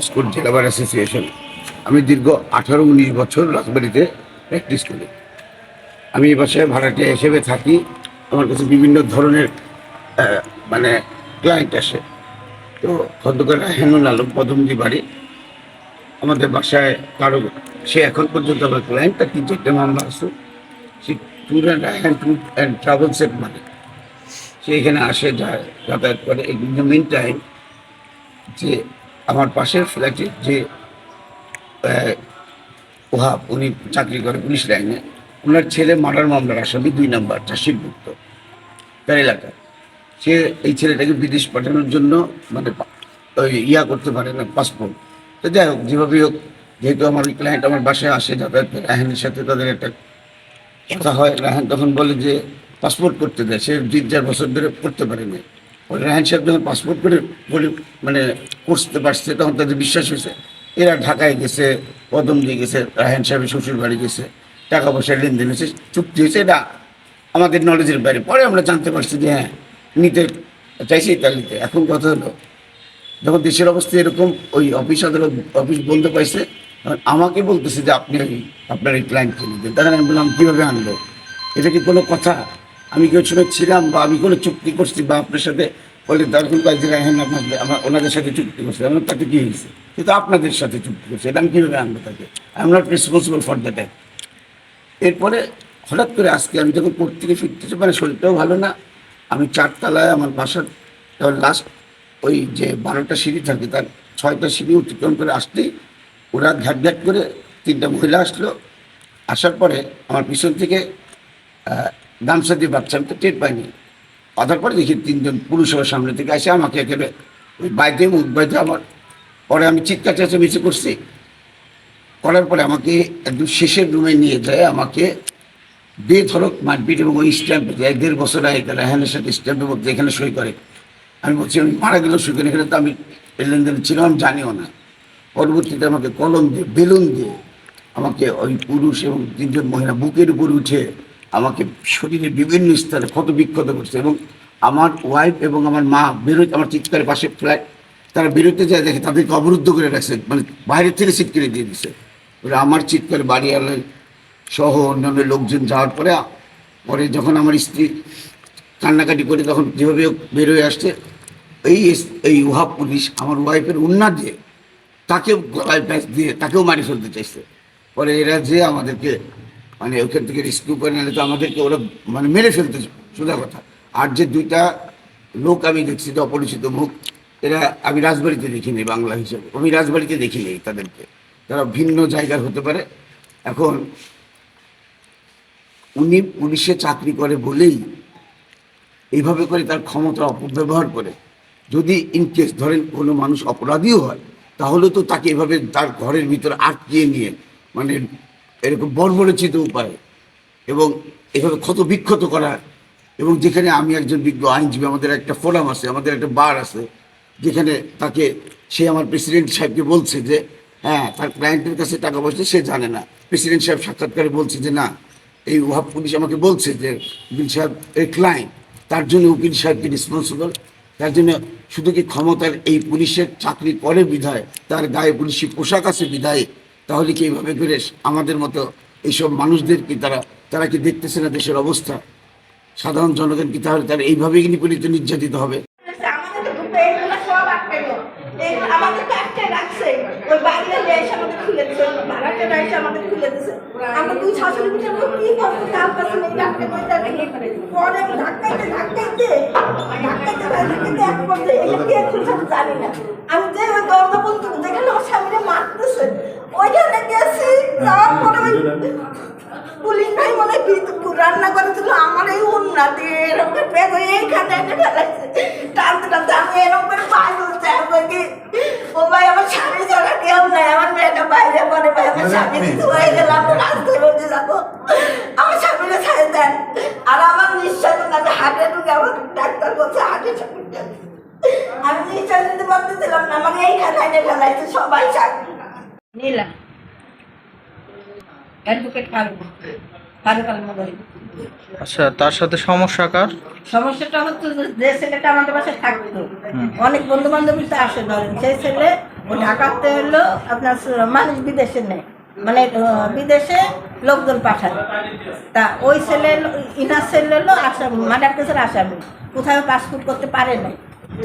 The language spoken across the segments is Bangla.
দশকোট জেলা বার অ্যাসোসিয়েশন আমি দীর্ঘ আঠারো উনিশ বছর রাজবাড়িতে প্র্যাকটিস করি। আমি এই বাসায় ভাড়াটিয়া হিসেবে থাকি। আমার কাছে বিভিন্ন ধরনের মানে ক্লায়েন্ট আসে। তো খন্দকার হেনুল আলম পদমজি বাড়ি। আমাদের বাসায় কারও, সে এখন পর্যন্ত আমার ক্লায়েন্ট তার তিন চারটে মামলা আছে। সে tour and hand tour and ট্রাভেলসের মানে। সে এখানে আসে, যায়, যাতায়াত করে। ইন দ্য মিন টাইম যে আমার পাশের ফ্ল্যাটে যে ওহাব উনি চাকরি করে পুলিশ লাইনে। ওনার ছেলে মার্ডার মামলার আসামি, দুই নাম্বার চাষিরভুক্ত তার এলাকায় সে এই ছেলেটাকে বিদেশ পাঠানোর জন্য মানে ওই ইয়া করতে পারে না পাসপোর্ট তো যাই হোক যেভাবে হোক, যেহেতু আমার ক্লায়েন্ট আমার বাসায় আসে, যাতায়াত রাহানের সাথে তাদের একটা কথা হয়। রাহান তখন বলে যে পাসপোর্ট করতে দেয় সে তিন চার বছর ধরে করতে পারেনি রাহান সাহেব যখন পাসপোর্ট করে করে মানে করতে পারছে, তখন তাদের বিশ্বাস হয়েছে। এরা ঢাকায় গেছে, কদম দিয়ে গেছে রাহান সাহেবের শ্বশুর বাড়ি গেছে, টাকা পয়সা লেনদেন হয়েছে, চুক্তি হয়েছে, এটা আমাদের নলেজের বাইরে। পরে আমরা জানতে পারছি যে হ্যাঁ নিতে চাইছি নিতে। এখন কথা হলো, যখন দেশের অবস্থা এরকম, ওই অফিস আদালত, অফিস বন্ধ পাইছে আমাকে বলতেছে যে, আপনি আপনার এই ক্লায়েন্টকে নিতেন তখন আমি বললাম, কীভাবে আনব? এটা কি কোনো কথা? আমি কেউ সময় ছিলাম বা আমি কোনো চুক্তি করছি বা আপনার সাথে বলে কয়েক জায়গায় হ্যাঁ আপনার আমার ওনাদের সাথে চুক্তি করছি। আমার তাতে কী হয়েছে? কিন্তু আপনাদের সাথে চুক্তি করছে। এটা আমি কীভাবে আনব তাকে? I am not responsible for that এরপরে হঠাৎ করে আজকে আমি যখন কোর্ট থেকে ফিরতেছি মানে শরীরটাও ভালো না, আমি চারতলায় আমার বাসার লাস্ট ওই যে বারোটা সিঁড়ি থাকে, তার ছয়টা সিঁড়ি অতিক্রম করে আসতেই ওরা ঘ্যাট ঘ্যাট করে তিনটা মহিলা আসলো। আসার পরে আমার পিছন থেকে গামছা দিয়ে বাচ্চা আমি তো টের পাইনি। আধার পরে দেখি তিনজন পুরুষ সামনে থেকে আসে, আমাকে একেবারে ওই বাইতে মুখ বাইতে আমার। পরে আমি চিৎকার, চেঁচামেচি করছি। করার পরে আমাকে একদম শেষের রুমে নিয়ে যায়, আমাকে বেধরক মারপিট এবং ওই স্ট্যাম্পে এক দেড় বছর আগে রেহানের সাথে স্ট্যাম্পের মধ্যে এখানে সই করে। আমি বলছি, আমি মারা গেলেও সই করে এখানে তো আমি লেনদেনে ছিলাম, আমি জানিও না। পরবর্তীতে আমাকে কলম দিয়ে, বেলুন দিয়ে আমাকে ওই পুরুষ এবং তিনজন মহিলা বুকের উপর উঠে আমাকে শরীরের বিভিন্ন স্থানে ক্ষত বিক্ষত করছে এবং আমার ওয়াইফ এবং আমার মা বেরোতে আমার চিৎকারের পাশে ফ্ল্যাট তারা বেরোতে যায়, দেখে তাদেরকে অবরুদ্ধ করে রাখছে মানে বাইরের থেকে সিটকেরে দিয়ে দিছে। আমার চিৎকার বাড়ি আলাই সহ অন্যান্য লোকজন যাওয়ার পরে পরে যখন আমার স্ত্রী কান্নাকাটি করে তখন যেভাবে বেরোয় আসছে, এই এই উহাব পুলিশ আমার ওয়াইফের উন্না দিয়ে তাকেও গলায় প্যাঁচ দিয়ে তাকেও মারি ফেলতে চাইছে। পরে এরা যে আমাদেরকে মানে ওখান থেকে রেস্কিউ করে নিলে তো আমাদেরকে ওরা মানে মেরে ফেলতে, সোজা কথা। আর যে দুইটা লোক আমি দেখছি তো অপরিচিত মুখ, এরা আমি রাজবাড়িতে দেখিনি বাংলা হিসেবে। আমি রাজবাড়িতে দেখিনি তাদেরকে। তারা ভিন্ন জায়গার হতে পারে। এখন উনি পুলিশে চাকরি করে বলেই এইভাবে করে তার ক্ষমতা অপব্যবহার করে। যদি ইনকেস ধরেন কোনো মানুষ অপরাধীও হয়, তাহলে তো তাকে এভাবে তার ঘরের ভিতরে আটকিয়ে নিয়ে মানে এরকম বর্বরচিত উপায় এবং এভাবে ক্ষত বিক্ষত করা এবং যেখানে আমি একজন বিজ্ঞ আইনজীবী, আমাদের একটা ফোরাম আছে, আমাদের একটা বার আছে, যেখানে তাকে, সে আমার প্রেসিডেন্ট সাহেবকে বলছে যে হ্যাঁ তার ক্লায়েন্টের কাছে টাকা পয়সা সে জানে না। প্রেসিডেন্ট সাহেব সাক্ষাৎকারে বলছে যে, না, এই ওহাব পুলিশ আমাকে বলছে যে, উকিল সাহেব, এই ক্লায়েন্ট, তার জন্য উকিল সাহেবকে রেসপন্সিবল তার জন্য শুধু কি ক্ষমতার এই পুলিশের চাকরি করে বিধায়, তার গায়ে পুলিশি পোশাক আছে বিধায় তাহলে কি এইভাবে করে আমাদের মতো এইসব মানুষদের কি তারা তারা কি দেখতেছে না দেশের অবস্থা? সাধারণ জনগণ কি তাহলে তারা এইভাবেই নিপীড়িত, নির্যাতিত হবে? আমি গেছি তারপরে পুলিশ ভাই মনে রান্না করেছিল আমার এই উন্নতি এরকম হয়ে এইখানে ফেলাইছে টানতে টানতে আমি এরকম করে পায়ে ধরতে ও ভাই আমার স্বামী ছাড়া কেউ নাই আমার মেয়েটা বাইরে পরে ভাই আমার স্বামী কিছু হয়ে গেল আমি রাস্তায় বসে যাব। আমার স্বামীরা ছাড়ে দেন। আর আমার নিঃশ্বাস না আমি হাটে ঢুকে আমার ডাক্তার বলছে হাটে ঢুকে আমি নিঃশ্বাস নিতে পারতেছিলাম না আমাকে এইখানে এনে ফেলাইছে সবাই চাকরি নীলা অ্যাডভোকেট ফারুক ফারুক আল আচ্ছা তার সাথে সমস্যা কার? সমস্যাটা হচ্ছে যে ছেলেটা আমাদের বাসায় থাকতো অনেক বন্ধু বান্ধবী তো আসে ধরেন সেই ছেলে ও ঢাকাতে হলো আপনার মানুষ বিদেশে নেই মানে বিদেশে লোকজন পাঠায়। তা ওই ছেলে ইনার ছেলে হলো আসামি মার্ডার কেসের আসামি কোথাও পাসপোর্ট করতে পারে নাই।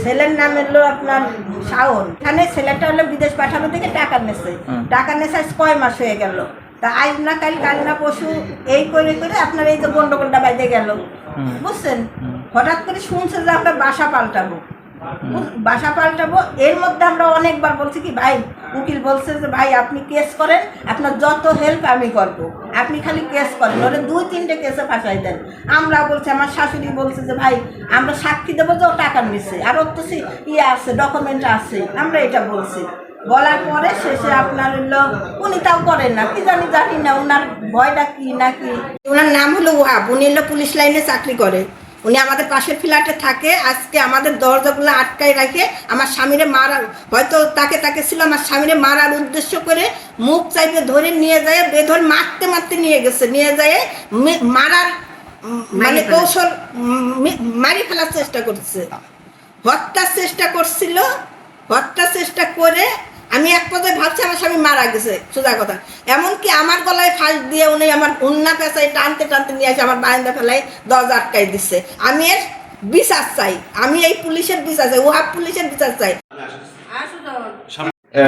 ছেলের নাম হলো আপনার শাওন। এখানে ছেলেটা হলো বিদেশ পাঠানো থেকে টাকা নেছে। টাকা নেছে কয় মাস হয়ে গেল? তা আজ না কাল কাল না পশু এই করে করে আপনার এই যে গন্ডগোলটা বাইরে গেল। বুঝছেন? হঠাৎ করে শুনছে যে আমরা বাসা পাল্টাবো। বাসা পাল্টাবো এর মধ্যে আমরা অনেকবার বলছি কি ভাই উকিল বলছে যে ভাই আপনি কেস করেন আপনার যত হেল্প আমি করব। আপনি খালি কেস করেন ওরে দুই তিনটে কেসে ফাঁসাই দেন। আমরা বলছি আমার শাশুড়ি বলছে যে ভাই আমরা সাক্ষী দেবো যে ও টাকা নিচ্ছে আর ওর তো সে- ইয়ে আছে ডকুমেন্ট আছে। আমরা এটা বলছি। বলার পরে শেষে আপনার হলো উনি তাও করেন না। কি জানি জানি না ওনার ভয়টা কি নাকি ওনার নাম হলো ওয়াব উনি হলো পুলিশ লাইনে চাকরি করে। উনি আমাদের পাশের ফ্ল্যাটে থাকে। আজকে আমাদের দরজাগুলো আটকায় রাখে। আমার স্বামীরে মারার হয়তো তাকে তাকে ছিল আমার স্বামীরে মারার উদ্দেশ্য করে মুখ চাইবে ধরে নিয়ে যায় বেধর মারতে মারতে নিয়ে গেছে। নিয়ে যায় মারার মানে কৌশল মারি ফেলার চেষ্টা করছে। হত্যার চেষ্টা করছিল। হত্যার চেষ্টা করে আমি এক পর্যায়ে ভাবছি আমার স্বামী মারা গেছে সোজা কথা। এমনকি আমার গলায় ফাঁস দিয়ে উনি আমার উন্না পেঁচাই টানতে টানতে নিয়ে আসে আমার বারান্দা ফেলায় দরজা আটকাই দিচ্ছে। আমি এর বিচার চাই আমি এই পুলিশের বিচার চাই ওহাব পুলিশের বিচার চাই।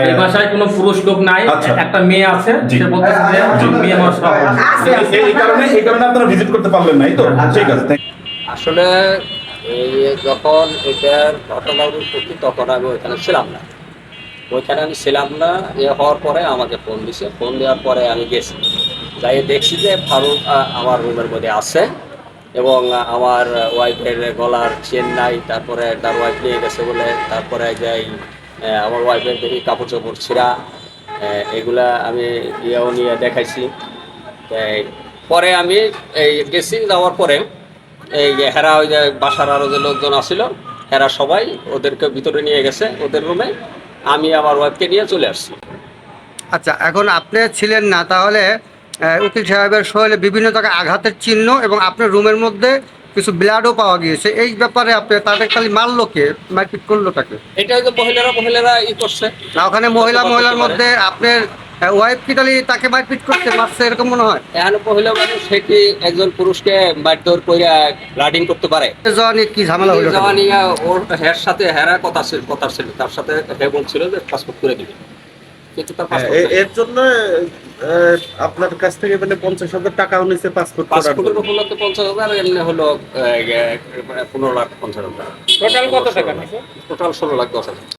এই বাসায় কোনো পুরুষ লোক নাই আচ্ছা। একটা মেয়ে আছে সে বলতেছে যে মেয়ে আমার সব আছে, আছে। এই- এই কারণে এই কারণে আপনারা ভিজিট করতে পারলেন নাই তো? ঠিক আছে আসলে যখন এটার ঘটনা উৎপত্তি তখন আমি ওইখানে ছিলাম না। ওইখানে আমি ছিলাম না, এ হওয়ার পরে আমাকে ফোন দিছে। ফোন দেওয়ার পরে আমি গেছি। যাই দেখছি যে ফারুক আমার রুমের মধ্যে আছে এবং আমার ওয়াইফের গলার চেন নাই, তারপরে তার ওয়াইফ নিয়ে গেছে বলে, তারপরে যাই আমার ওয়াইফের দেখি কাপড় চোপড় ছিঁড়া এগুলা আমি ইয়েও নিয়ে দেখাইছি। পরে আমি এই গেছি, যাওয়ার পরে এই হেরা, ওই যে বাসার আরও যে লোকজন আসছিল হেরা সবাই ওদেরকে ভিতরে নিয়ে গেছে, ওদের রুমে আমি আমার ওয়াইফকে নিয়ে চলে আসছি। আচ্ছা এখন আপনি ছিলেন না তাহলে উকিল সাহেবের শরীরে বিভিন্ন জায়গায় আঘাতের চিহ্ন এবং আপনার রুমের মধ্যে কিছু ব্লাডও পাওয়া গিয়েছে। এই ব্যাপারে আপনি তাদের খালি মারলো কে? মারপিট করল তাকে এটা হয়তো মহিলারা মহিলারা ই করছে। না ওখানে মহিলা মহিলার মধ্যে আপনার ওয়াইফ কি তাহলে তাকে মারপিট করতে মারছে এরকম মনে হয়? এখানে মহিলা মানুষ সে কি একজন পুরুষকে মারধর করে রাইডিং করতে পারে? যাওয়া কি ঝামেলা হলো যাওয়া ওর হের সাথে হেরা কথা ছিল কথা ছিল তার সাথে হে বলছিল যে পাসপোর্ট করে দিবে। কিন্তু তার হ্যাঁ, পাসপোর্ট এর জন্য আহ, আপনার কাছ থেকে মানে পঞ্চাশ হাজার টাকাও নিচ্ছে পাসপোর্ট পাসপোর্টের তো পঞ্চাশ হাজার এমনি হলো পনেরো লাখ পঞ্চাশ হাজার। টোটাল কত টাকা টোটাল ষোলো লাখ দশ হাজার।